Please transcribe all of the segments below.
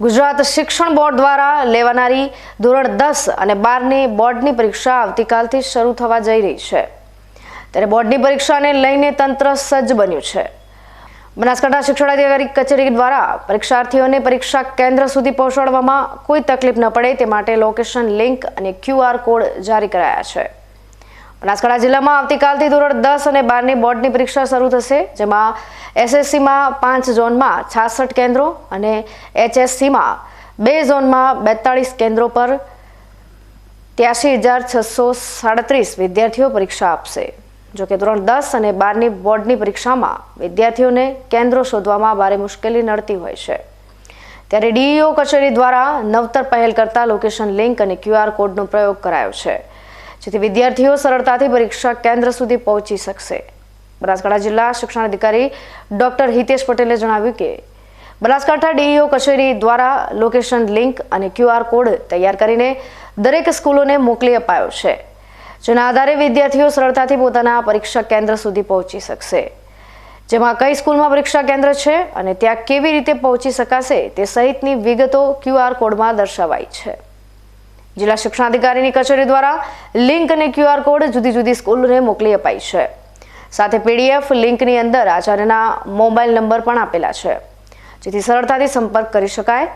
ગુજરાત શિક્ષણ બોર્ડ દ્વારા લેવાનારી ધોરણ દસ અને બારની બોર્ડની પરીક્ષા આવતીકાલથી શરૂ થવા જઈ રહી છે. ત્યારે બોર્ડની પરીક્ષાને લઈને તંત્ર સજ્જ બન્યું છે. બનાસકાંઠા શિક્ષણાધિકારી કચેરી દ્વારા પરીક્ષાર્થીઓને પરીક્ષા કેન્દ્ર સુધી પહોંચાડવામાં કોઈ તકલીફ ન પડે તે માટે લોકેશન લિંક અને ક્યુઆર કોડ જારી કરાયા છે. બનાસકાંઠા જિલ્લામાં આવતીકાલથી ધોરણ દસ અને બારની બોર્ડની પરીક્ષા શરૂ થશે, જેમાં એસએસસીમાં પાંચ ઝોનમાં છાસઠ કેન્દ્રો અને એચએસસીમાં બે ઝોનમાં બેતાળીસ કેન્દ્રો પર ત્યાસી હજાર છસો સાડત્રીસ વિદ્યાર્થીઓ પરીક્ષા આપશે. જોકે ધોરણ દસ અને બારની બોર્ડની પરીક્ષામાં વિદ્યાર્થીઓને કેન્દ્રો શોધવામાં ભારે મુશ્કેલી નડતી હોય છે. ત્યારે ડીઈઓ કચેરી દ્વારા નવતર પહેલ કરતા લોકેશન લિંક અને ક્યુઆર કોડનો પ્રયોગ કરાયો છે. જેથી વિદ્યાર્થીઓ સરળતાથી પરીક્ષા કેન્દ્ર સુધી પહોંચી શકશે. બનાસકાંઠા જિલ્લા શિક્ષણાધિકારી ડોક્ટર હિતેશ પટેલે જણાવ્યું કે, બનાસકાંઠા ડીઈઓ કચેરી દ્વારા લોકેશન લિંક અને ક્યુઆર કોડ તૈયાર કરીને દરેક સ્કૂલોને મોકલી અપાયો છે, જેના આધારે વિદ્યાર્થીઓ સરળતાથી પોતાના પરીક્ષા કેન્દ્ર સુધી પહોંચી શકશે. જેમાં કઈ સ્કૂલમાં પરીક્ષા કેન્દ્ર છે અને ત્યાં કેવી રીતે પહોંચી શકાશે તે સહિતની વિગતો ક્યુઆર કોડમાં દર્શાવાઈ છે. જિલ્લા શિક્ષણાધિકારીની કચેરી દ્વારા લિંક અને ક્યુઆર કોડ જુદી જુદી સ્કૂલોને મોકલી અપાઈ છે. સાથે પીડીએફ લિંકની અંદર આચાર્યના મોબાઈલ નંબર પણ આપેલા છે. જેથી સરળતાથી સંપર્ક કરી શકાય.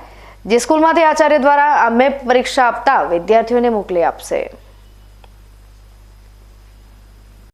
જે સ્કૂલમાંથી આચાર્ય દ્વારા આ મેપ પરીક્ષા આપતા વિદ્યાર્થીઓને મોકલી આપશે.